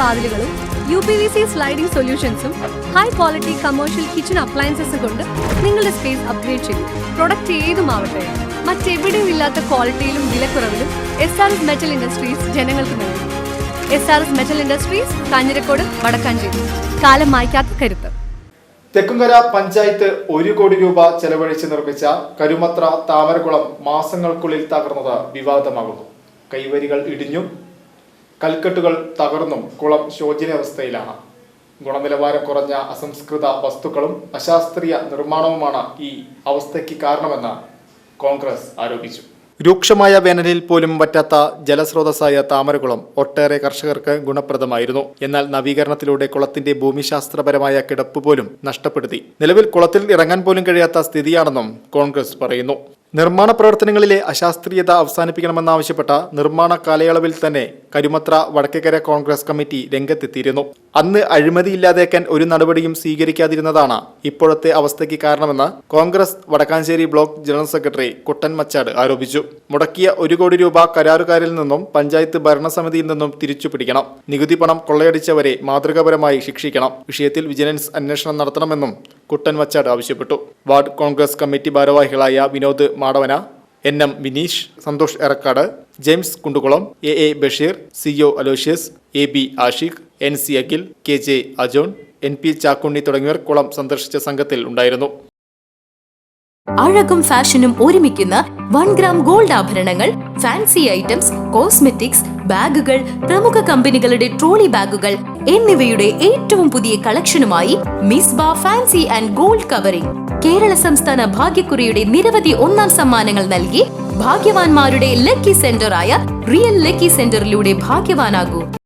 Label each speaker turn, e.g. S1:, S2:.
S1: വാതിലുകളും U P V C sliding സൊല്യൂഷൻസും high quality commercial kitchen appliances കൊണ്ട് നിങ്ങളുടെ space upgrade ചെയ്യും പ്രൊഡക്റ്റ് ഏതുമാവട്ടെ മറ്റെവിടെയും ഇല്ലാത്ത ക്വാളിറ്റിയിലും വിലക്കുറവിലും S R S metal industries ജനങ്ങൾക്ക് നൽകും. S R S metal industries Kanjirakode Vadakkanchery. കാലം മായ്ക്കാത്ത കരുത്ത്.
S2: തെക്കുംകര പഞ്ചായത്ത് ഒരു കോടി രൂപ ചെലവഴിച്ച് നിർമ്മിച്ച കരുമത്ര താമരകുളം മാസങ്ങൾക്കുള്ളിൽ തകർന്നത് വിവാദമാകുന്നു. കൈവരികൾ ഇടിഞ്ഞും കൽക്കെട്ടുകൾ തകർന്നും കുളം ശോചനീയാവസ്ഥയിലാണ്. ഗുണനിലവാരം കുറഞ്ഞ അസംസ്കൃത വസ്തുക്കളും അശാസ്ത്രീയ നിർമ്മാണവുമാണ് ഈ അവസ്ഥയ്ക്ക് കാരണമെന്ന് കോൺഗ്രസ് ആരോപിച്ചു. രൂക്ഷമായ വേനലിൽ പോലും പറ്റാത്ത ജലസ്രോതസ്സായ താമരകുളം ഒട്ടേറെ കർഷകർക്ക് ഗുണപ്രദമായിരുന്നു. എന്നാൽ നവീകരണത്തിലൂടെ കുളത്തിന്റെ ഭൂമിശാസ്ത്രപരമായ കിടപ്പ് പോലും നഷ്ടപ്പെടുത്തി. നിലവിൽ കുളത്തിൽ ഇറങ്ങാൻ പോലും കഴിയാത്ത സ്ഥിതിയാണെന്നും കോൺഗ്രസ് പറയുന്നു. നിർമ്മാണ പ്രവർത്തനങ്ങളിലെ അശാസ്ത്രീയത അവസാനിപ്പിക്കണമെന്നാവശ്യപ്പെട്ട നിർമ്മാണ കാലയളവിൽ തന്നെ കരുമത്ര വടക്കേക്കര കോൺഗ്രസ് കമ്മിറ്റി രംഗത്തെത്തിയിരുന്നു. അന്ന് അഴിമതിയില്ലാതേക്കാൻ ഒരു നടപടിയും സ്വീകരിക്കാതിരുന്നതാണ് ഇപ്പോഴത്തെ അവസ്ഥയ്ക്ക് കാരണമെന്ന് Congress Vadakkanchery block general secretary Kuttan Machad ആരോപിച്ചു. മുടക്കിയ ഒരു കോടി രൂപ കരാറുകാരിൽ നിന്നും പഞ്ചായത്ത് ഭരണസമിതിയിൽ നിന്നും തിരിച്ചു പിടിക്കണം നികുതി പണം കൊള്ളയടിച്ചവരെ മാതൃകാപരമായി ശിക്ഷിക്കണം. വിഷയത്തിൽ വിജിലൻസ് അന്വേഷണം നടത്തണമെന്നും കുട്ടൻ മച്ചാട് ആവശ്യപ്പെട്ടു. വാർഡ് കോൺഗ്രസ് കമ്മിറ്റി ഭാരവാഹികളായ Vinod Madavana N M Vineesh Santhosh Erakkad James Kundukulam A A Basheer C O Aloysius A B Ashiq N C Akhil K J Ajon N P Chakkunni തുടങ്ങിയവർ കുളം സന്ദർശിച്ച സംഘത്തിൽ ഉണ്ടായിരുന്നു.
S3: അഴകും ഫാഷനും ഒരുമിക്കുന്ന വൺ ഗ്രാം ഗോൾഡ് ആഭരണങ്ങൾ ഫാൻസി ഐറ്റംസ് കോസ്മെറ്റിക്സ് ബാഗുകൾ പ്രമുഖ കമ്പനികളുടെ ട്രോളി ബാഗുകൾ എന്നിവയുടെ ഏറ്റവും പുതിയ കളക്ഷനുമായി മിസ് ബാ fancy and gold covering. Kerala സംസ്ഥാന ഭാഗ്യക്കുറിയുടെ നിരവധി ഒന്നാം സമ്മാനങ്ങൾ നൽകി ഭാഗ്യവാന്മാരുടെ ലക്കി സെന്ററായ റിയൽ ലക്കി സെന്ററിലൂടെ ഭാഗ്യവാനാകൂ.